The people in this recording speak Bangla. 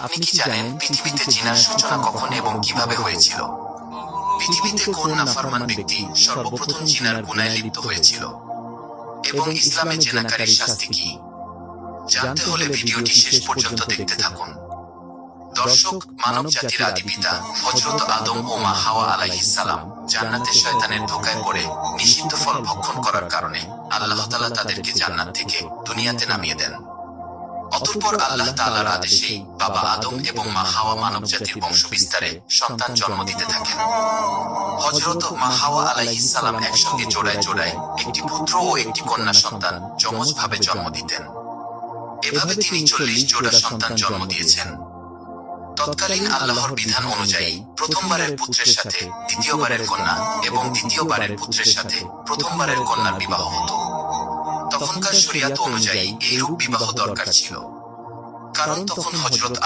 আপনি কি জানেন পৃথিবীতে জিনার সূচনা কখন এবং কীভাবে হয়েছিল? পৃথিবীতে কোন নাফরমান ব্যক্তি সর্বপ্রথম জিনার গুনায় লিপ্ত হয়েছিল? এবং ইসলামে জেনাকারীর শাস্তি কি? জানতে হলে ভিডিওটি শেষ পর্যন্ত দেখতে থাকুন। দর্শক মানব জাতির আদি পিতা হযরত আদম ও মা হাওয়া আলাইহিস সালাম জান্নাতে শয়তানের ধোকায় পড়ে নিষিদ্ধ ফল ভক্ষণ করার কারণে আল্লাহ তাআলা তাদেরকে জান্নাত থেকে দুনিয়াতে নামিয়ে দেন। অতঃপর আল্লাহ তাআলার আদেশে বাবা আদম এবং মা হাওয়া মানব জাতির বংশ বিস্তারে সন্তান জন্ম দিতে থাকেন। হযরত মা হাওয়া একসঙ্গে জোড়ায় জোড়ায় একটি পুত্র ও একটি কন্যা সন্তান যমজ ভাবে জন্ম দিতেন। এভাবে তিনি চল্লিশ জোড়া সন্তান জন্ম দিয়েছেন। তৎকালীন আল্লাহর বিধান অনুযায়ী প্রথমবারের পুত্রের সাথে দ্বিতীয়বারের কন্যা এবং দ্বিতীয়বারের পুত্রের সাথে প্রথমবারের কন্যার বিবাহ হতো। তখনকার শরিয়াত অনুযায়ী এইরূপ বিবাহ দরকার ছিল। কারণ তখন হজরত